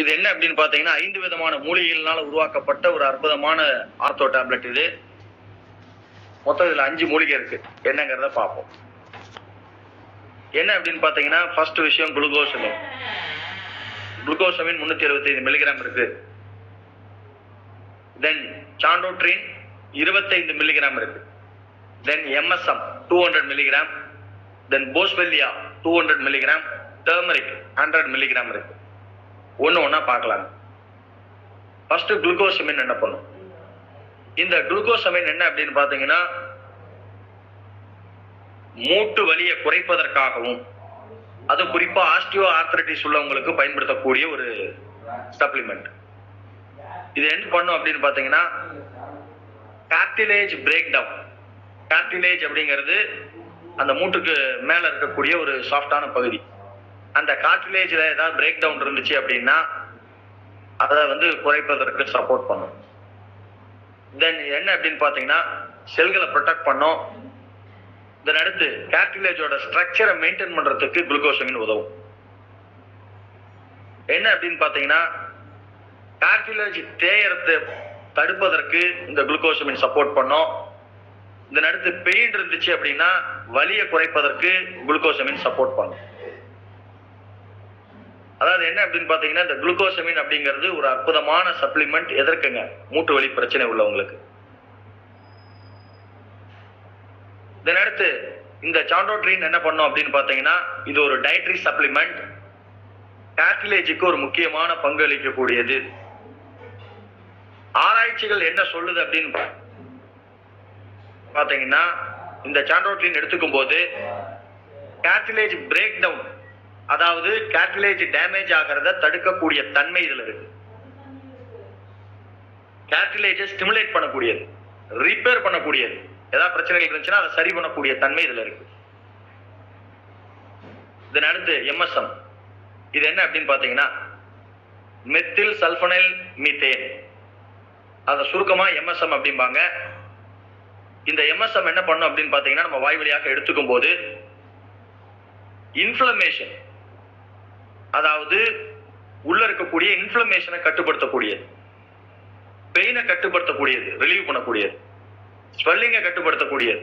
இது என்ன அப்படின்னு பாத்தீங்கன்னா ஐந்து விதமான மூலிகைகள்னால உருவாக்கப்பட்ட ஒரு அற்புதமான ஆர்த்தோ டேப்லெட் இது. மொத்தம் இதுல அஞ்சு மூலிகை இருக்கு. என்னங்கிறத பார்ப்போம். என்ன அப்படின்னு பாத்தீங்கன்னா ஃபர்ஸ்ட் விஷயம் குளுக்கோசமின் குளுக்கோசமின் முன்னூத்தி அறுபத்தைந்து மில்லிகிராம் இருக்கு. தென் சாண்டோட்ரின் இருபத்தைந்து மில்லிகிராம் இருக்கு. Then MSM two hundred milligram then boswellia two hundred milligram turmeric hundred milligram இருக்கு. ஒன்று ஒன்றா பார்க்கலாம் ஃபர்ஸ்ட் குளுக்கோசமின் என்ன பண்ணும்? இந்த குளுக்கோசமின் என்ன அப்படின்னு பார்த்தீங்கன்னா மூட்டு வலியை குறைப்பதற்காகவும் அது குறிப்பா ஆஸ்டியோ ஆர்த்தரைட்டிஸ் உள்ளவங்களுக்கு பயன்படுத்தக்கூடிய ஒரு சப்ளிமெண்ட் இது என்ன பண்ணும் அப்படின்னு பார்த்தீங்கன்னா கார்டிலேஜ் பிரேக் டவுன் கார்டிலேஜ் அப்படிங்கிறது அந்த மூட்டுக்கு மேல இருக்கக்கூடிய ஒரு சாஃப்டான பகுதி. அந்த கார்டிலேஜில் ஏதாவது பிரேக் டவுன் இருந்துச்சு அப்படின்னா அதை வந்து குறைப்பதற்கு சப்போர்ட் பண்ணும். தென் என்ன அப்படின்னு பார்த்தீங்கன்னா செல்களை ப்ரொடெக்ட் பண்ணும். இதன் அடுத்து கார்டிலேஜோட ஸ்ட்ரக்சரை மெயின்டைன் பண்ணுறதுக்கு குளுக்கோசமின் உதவும். என்ன அப்படின்னு பார்த்தீங்கன்னா கார்டிலேஜ் தேயறத்தை தடுப்பதற்கு இந்த குளுக்கோசமின் சப்போர்ட் பண்ணும். இதன் அடுத்து பெயின் இருந்துச்சு அப்படின்னா வலியை குறைப்பதற்கு குளுக்கோசமின் சப்போர்ட் பண்ணும். அதாவது என்ன அப்படின்னு பாத்தீங்கன்னா இந்த குளுக்கோசமின் அப்படிங்கிறது ஒரு அற்புதமான சப்ளிமெண்ட் எதற்குங்க? மூட்டு வலி பிரச்சனை உள்ளவங்களுக்கு. இதன் அடுத்து இந்த சாண்டோட்ரின் என்ன பண்ணும் அப்படின்னு பாத்தீங்கன்னா இது ஒரு டயட்ரி சப்ளிமெண்ட் கார்டிலேஜுக்கு ஒரு முக்கியமான பங்கு அளிக்கக்கூடியது. ஆராய்ச்சிகள் என்ன சொல்லுது அப்படின்னு பாத்தீங்கன்னா இந்த சாண்டோட்ரின் எடுத்துக்கும் போது கார்டிலேஜ் பிரேக் டவுன் அதாவது கேட்டலேஜ் டேமேஜ் ஆகிறத தடுக்கக்கூடிய தன்மை இதில் இருக்கு. கார்டிலேஜை ஸ்டிமுலேட் பண்ணக்கூடியது. ரிப்பேர் பண்ணக்கூடியது. ஏதாவது பிரச்சனைகள் இருந்துச்சுன்னா அதை சரி பண்ணக்கூடிய தன்மை இதில் இருக்கு. இதன் அடுத்து எம்எஸ்எம் இது என்ன அப்படின்னு பார்த்தீங்கன்னா மெத்தில் சல்பனைல் மீத்தேன் அதை சுருக்கமாக எம்எஸ்எம் அப்படிம்பாங்க. இந்த எம்எஸ்எம் என்ன பண்ணும் அப்படின்னு பார்த்தீங்கன்னா நம்ம வாய் வழியாக எடுத்துக்கும் போது இன்ஃப்ளமேஷன் அதாவது உள்ள இருக்கக்கூடிய இன்ஃப்ளமேஷனை கட்டுப்படுத்தக்கூடியது. பெயினை கட்டுப்படுத்தக்கூடியது ரிலீவ் பண்ணக்கூடியது. ஸ்வெல்லிங்கை கட்டுப்படுத்தக்கூடியது.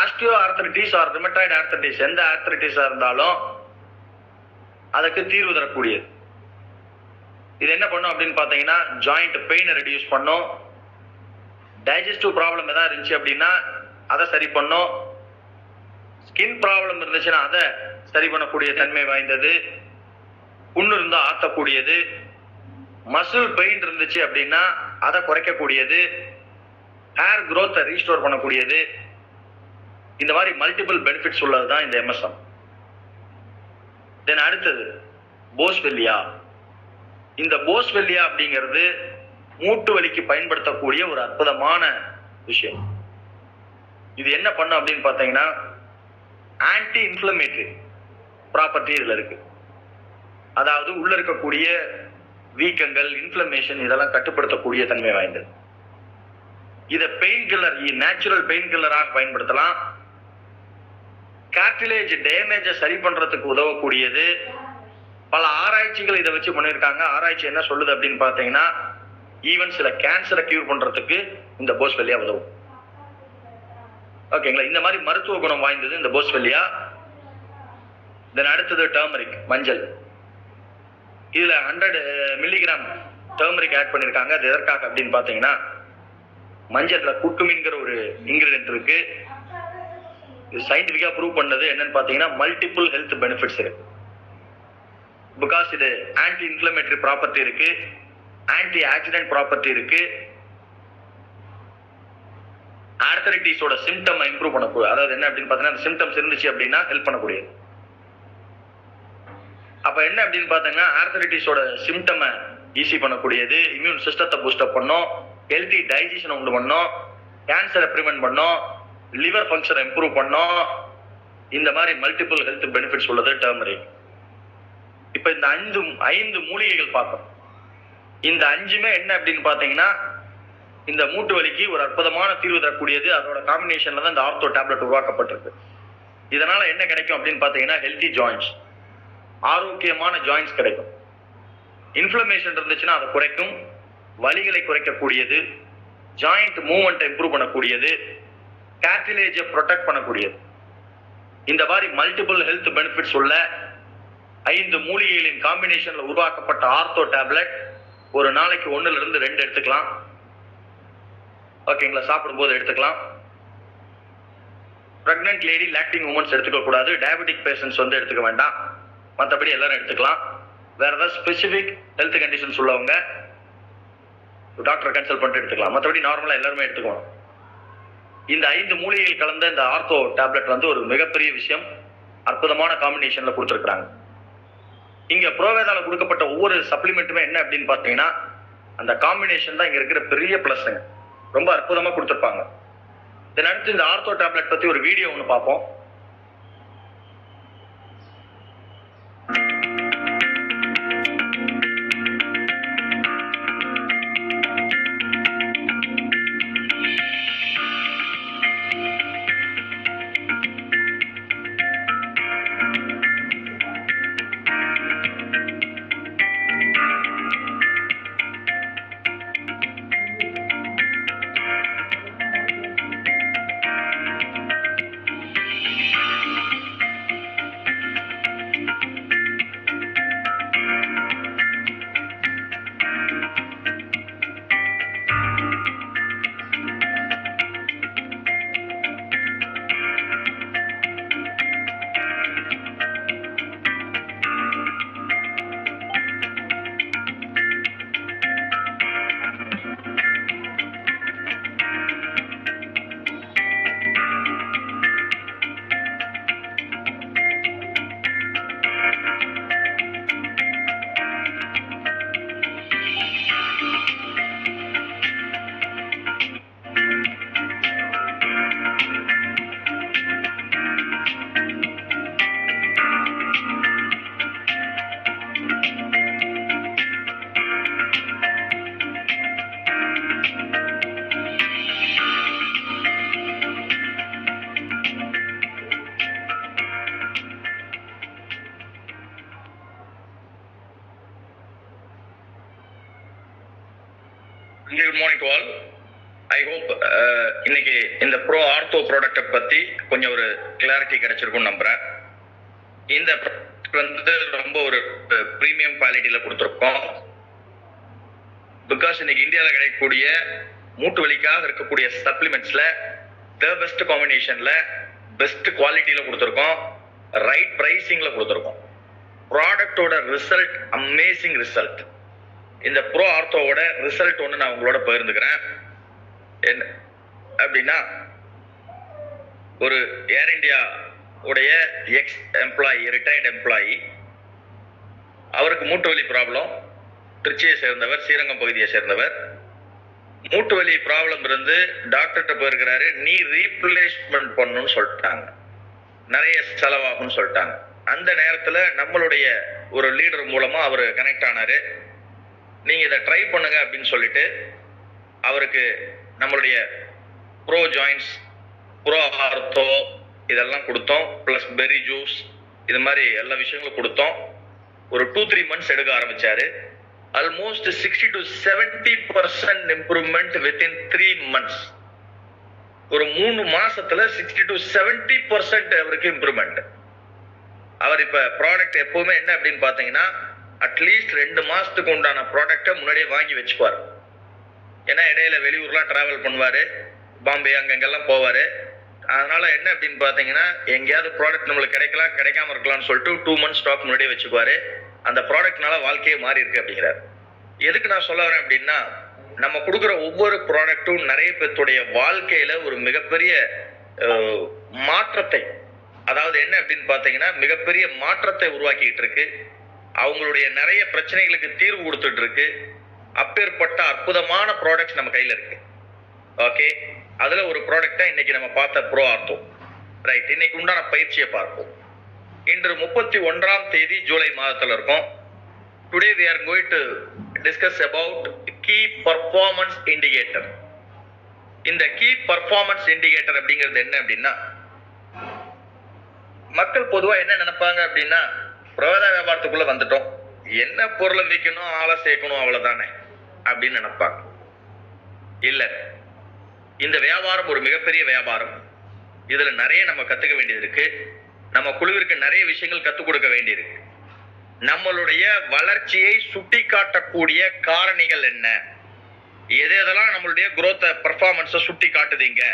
Osteoarthritis or rheumatoid arthritis எந்த ஆர்த்தரிட்டிஸாக இருந்தாலும் அதுக்கு தீர்வு தரக்கூடியது. இது என்ன பண்ணும் அப்படின்னு பார்த்தீங்கன்னா ஜாயிண்ட் பெயினை ரெடியூஸ் பண்ணும். டைஜஸ்டிவ் ப்ராப்ளம் எதாவது இருந்துச்சு அப்படின்னா அதை சரி பண்ணும். ஸ்கின் ப்ராப்ளம் இருந்துச்சுன்னா அதை சரி பண்ணக்கூடிய தன்மை வாய்ந்தது. புண்ணு இருந்தா ஆத்தக்கூடியது. மசில் பெயின் இருந்துச்சு அப்படின்னா அதை குறைக்கக்கூடியது. ஹேர் குரோத்தை ரீஸ்டோர் பண்ணக்கூடியது. இந்த மாதிரி மல்டிபிள் பெனிஃபிட்ஸ் உள்ளது தான் இந்த எம்எஸ்எம் தென் அடுத்தது போஸ்வெல்லியா இந்த போஸ்வெல்லியா அப்படிங்கிறது மூட்டு வலிக்கு பயன்படுத்தக்கூடிய ஒரு அற்புதமான விஷயம். இது என்ன பண்ணும் அப்படின்னு பார்த்தீங்கன்னா ஆன்டி இன்ஃப்ளமேட்டரி ப்ராப்பர்ட்டி இதில் இருக்குது அதாவது உள்ள இருக்கக்கூடிய வீக்கங்கள் இன்ஃப்ளமேஷன் இதெல்லாம் கட்டுப்படுத்தக்கூடிய தன்மை வாய்ந்தது. இதை பெயின் கில்லர் நேச்சுரல் பெயின் கில்லராக பயன்படுத்தலாம். கார்டிலேஜ் டேமேஜை சரி பண்றதுக்கு உதவக்கூடியது. பல ஆராய்ச்சிகள் இதை வச்சு பண்ணியிருக்காங்க. ஆராய்ச்சி என்ன சொல்லுது அப்படின்னு பார்த்தீங்கன்னா ஈவன் சில கேன்சரை கியூர் பண்றதுக்கு இந்த போஸ்வெல்லியா உதவும். ஓகேங்களா இந்த மாதிரி மருத்துவ குணம் வாய்ந்தது இந்த போஸ்வெல்லியா தென் அடுத்தது டர்மரிக் மஞ்சள். இதுல ஹண்ட்ரட் மில்லிகிராம் டர்மரிக் ஆட் பண்ணிருக்காங்க. அது எதற்காக அப்படின்னு பாத்தீங்கன்னா மஞ்சள்ல குட்டுமின்கிற ஒரு இன்கிரீடியன்ட் இருக்கு. இது சயின்டிபிக்கா ப்ரூவ் பண்ணது என்னன்னு பாத்தீங்கன்னா மல்டிபிள் ஹெல்த் பெனிஃபிட்ஸ் இருக்கு. பிகாஸ் இது ஆன்டி இன்ஃப்ளமேட்டரி ப்ராப்பர்ட்டி இருக்கு. ஆன்டி ஆக்சிடென்ட் ப்ராப்பர்ட்டி இருக்கு ஆர்த்தரைட்டிஸோட சிம்டம் இம்ப்ரூவ் பண்ணக்கூடிய அதாவது என்ன அப்படின்னு பார்த்தீங்கன்னா அந்த சிம்டம்ஸ் இருந்துச்சு அப்படின்னா ஹெல்ப் பண்ணக்கூடியது. அப்ப என்ன அப்படின்னு பார்த்தீங்கன்னா ஆர்த்தரைட்டிஸோட சிம்டமை ஈஸி பண்ணக்கூடியது. இம்யூன் சிஸ்டத்தை பூஸ்டப் பண்ணும். ஹெல்த்தி டைஜஷன் உண்டு பண்ணும். கேன்சரை ப்ரிவென்ட் பண்ணும். லிவர் ஃபங்க்ஷனை இம்ப்ரூவ் பண்ணும். இந்த மாதிரி மல்டிபிள் ஹெல்த் பெனிஃபிட்ஸ் உள்ளது டர்மரிக் இப்போ இந்த அஞ்சு ஐந்து மூலிகைகள் பார்த்தோம். இந்த அஞ்சுமே என்ன அப்படின்னு பார்த்தீங்கன்னா இந்த மூட்டு வலிக்கு ஒரு அற்புதமான தீர்வு தரக்கூடியது. அதோட காம்பினேஷன்ல தான் இந்த ஆர்த்தோ டேப்லெட் உருவாக்கப்பட்டிருக்கு. இதனால என்ன கிடைக்கும் அப்படின்னு பார்த்தீங்கன்னா ஹெல்த்தி ஜாயின்ஸ் ஆரோக்கியமான ஜாயின்ஸ் கிடைக்கும். இன்ஃப்ளமேஷன் இருந்துச்சுன்னா அதை குறைக்கும். வலிகளை குறைக்கக்கூடியது. ஜாயிண்ட் மூவ்மெண்ட் இம்ப்ரூவ் பண்ணக்கூடியது. கேட்டிலேஜை ப்ரொடெக்ட் பண்ணக்கூடியது. இந்த மாதிரி மல்டிபிள் ஹெல்த் பெனிஃபிட்ஸ் உள்ள ஐந்து மூலிகைகளின் காம்பினேஷன்ல உருவாக்கப்பட்ட ஆர்த்தோ டேப்லெட் ஒரு நாளைக்கு ஒன்னுல இருந்து ரெண்டு எடுத்துக்கலாம். ஓகேங்களா சாப்பிடும்போது எடுத்துக்கலாம். பிரெக்னென்ட் லேடி லாக்டிங் உமன்ஸ் எடுத்துக்க கூடாது டயபெட்டிக் பேஷண்ட்ஸ் வந்து எடுத்துக்க வேண்டாம். மற்றபடி எல்லாரும் எடுத்துக்கலாம். வேற ஏதாவது ஸ்பெசிபிக் ஹெல்த் கண்டிஷன்ஸ் உள்ளவங்க டாக்டரை கன்சல்ட் பண்ணிட்டு எடுத்துக்கலாம். மற்றபடி நார்மலாக எல்லாருமே எடுத்துக்கணும். இந்த ஐந்து மூலிகைகள் கலந்த இந்த ஆர்த்தோ டேப்லெட் வந்து ஒரு மிகப்பெரிய விஷயம். அற்புதமான காம்பினேஷன்ல கொடுத்துருக்குறாங்க. இங்க புரோவேதால கொடுக்கப்பட்ட ஒவ்வொரு சப்ளிமெண்ட்டுமே என்ன அப்படின்னு பாத்தீங்கன்னா அந்த காம்பினேஷன் தான் இங்க இருக்கிற பெரிய பிளஸ்ங்க ரொம்ப அற்புதமா கொடுத்துருப்பாங்க. இதன் அடுத்து இந்த ஆர்த்தோ டேப்லெட் பத்தி ஒரு வீடியோ ஒன்று பார்ப்போம். Good morning to all I hope இன்னைக்கு இந்த ப்ரோ ஆர்த்தோ ப்ராடக்ட்டை பற்றி கொஞ்சம் ஒரு கிளாரிட்டி கிடைச்சிருக்கும்னு நம்புறேன். இந்த வந்து ரொம்ப ஒரு uh, ப்ரீமியம் குவாலிட்டியில் கொடுத்துருக்கோம். பிகாஸ் இன்னைக்கு இந்தியாவில் கிடைக்கக்கூடிய மூட்டு வலிக்காக இருக்கக்கூடிய சப்ளிமெண்ட்ஸில் த பெஸ்ட் காம்பினேஷனில் பெஸ்ட் குவாலிட்டியில் கொடுத்துருக்கோம். ரைட் ப்ரைஸிங்கில் கொடுத்துருக்கோம். ப்ராடக்டோட ரிசல்ட் அமேசிங் ரிசல்ட் இந்த ப்ரோ ஆர்த்தோவோட ரிசல்ட் ஒன்று நான் உங்களோட பகிர்ந்துக்கிறேன். என்ன அப்படின்னா ஒரு ஏர் இண்டியா உடைய எக்ஸ் எம்ப்ளாயி ரிட்டையர்ட் எம்ப்ளாயி அவருக்கு மூட்டு வலி ப்ராப்ளம் திருச்சியை சேர்ந்தவர் ஸ்ரீரங்கம் பகுதியை சேர்ந்தவர். மூட்டு வலி ப்ராப்ளம் இருந்து டாக்டர்கிட்ட போயிருக்கிறாரு நீ ரீப்ளேஸ்மெண்ட் பண்ணணும்னு சொல்லிட்டாங்க. நிறைய செலவாகும்னு சொல்லிட்டாங்க. அந்த நேரத்தில் நம்மளுடைய ஒரு லீடர் மூலமாக அவர் கனெக்ட் ஆனாரு. நீங்க இதை ட்ரை பண்ணுங்க அப்படின்னு சொல்லிட்டு அவருக்கு நம்மளுடைய ப்ரோ ஜாயின்ஸ் ப்ரோ ஆர்த்தோ இதெல்லாம் கொடுத்தோம். ப்ளஸ் பெரி ஜூஸ் இது மாதிரி எல்லா விஷயங்களும் கொடுத்தோம். ஒரு டூ த்ரீ மந்த்ஸ் எடுக்க ஆரம்பிச்சாரு. Almost sixty to seventy percent improvement within three months ஒரு மூணு மாசத்துல சிக்ஸ்டி டு செவன்டி பர்சன்ட் அவருக்கு இம்ப்ரூவ்மெண்ட் அவர் இப்ப ப்ராடக்ட் எப்பவுமே என்ன அப்படின்னு பாத்தீங்கன்னா அட்லீஸ்ட் ரெண்டு மாசத்துக்கு உண்டான ப்ராடக்ட்டை முன்னாடியே வாங்கி வச்சுப்பார். ஏன்னா இடையில வெளியூர்லாம் டிராவல் பண்ணுவார். பாம்பே அங்கங்கெல்லாம் போவார். அதனால என்ன அப்படின்னு பார்த்தீங்கன்னா எங்கேயாவது ப்ராடக்ட் நம்மளுக்கு கிடைக்கலாம் கிடைக்காம இருக்கலாம்னு சொல்லிட்டு டூ மந்த்ஸ் ஸ்டாக் முன்னாடியே வச்சுக்குவாரு. அந்த ப்ராடக்ட்னால வாழ்க்கையே மாறி இருக்கு அப்படிங்கிறார். எதுக்கு நான் சொல்ல வரேன் அப்படின்னா நம்ம கொடுக்குற ஒவ்வொரு ப்ராடக்ட்டும் நிறைய பேர்த்துடைய வாழ்க்கையில ஒரு மிகப்பெரிய மாற்றத்தை அதாவது என்ன அப்படின்னு பார்த்தீங்கன்னா மிகப்பெரிய மாற்றத்தை உருவாக்கிட்டு இருக்கு. அவங்களுடைய நிறைய பிரச்சனைகளுக்கு தீர்வு கொடுத்துட்டு இருக்கு அப்பேற்பட்ட அற்புதமான ப்ராடக்ட்ஸ் நம்ம கையில இருக்கு. ஓகே அதுல ஒரு ப்ராடக்ட் தான் இன்னைக்கு நம்ம பார்த்த ப்ரோ ஆர்த்தோ ரைட் இன்னைக்கு உண்டான பயிற்சியை பார்ப்போம். இன்று முப்பத்தி ஒன்றாம் தேதி ஜூலை மாதத்துல இருக்கும். Today we are going to discuss about key performance indicator இந்த கீ பர்ஃபார்மன்ஸ் இண்டிகேட்டர் அப்படிங்கிறது என்ன அப்படின்னா மக்கள் பொதுவா என்ன நினைப்பாங்க அப்படின்னா பிரவேத வியாபாரத்துக்குள்ள வந்துட்டோம். என்ன பொருளை விற்கணும் ஆளை சேர்க்கணும் அவ்வளவுதானே? அப்படின்னு நினைப்பாங்க. இல்ல. இந்த வியாபாரம் ஒரு மிகப்பெரிய வியாபாரம். இதுல நிறைய நம்ம கத்துக்க வேண்டியது இருக்கு. நம்ம குழுவிற்கு நிறைய விஷயங்கள் கத்துக் கொடுக்க வேண்டியிருக்கு. நம்மளுடைய வளர்ச்சியை சுட்டி காட்டக்கூடிய காரணிகள் என்ன? எது எதெல்லாம் நம்மளுடைய குரோத்தை பர்ஃபார்மன்ஸை சுட்டி காட்டுதீங்க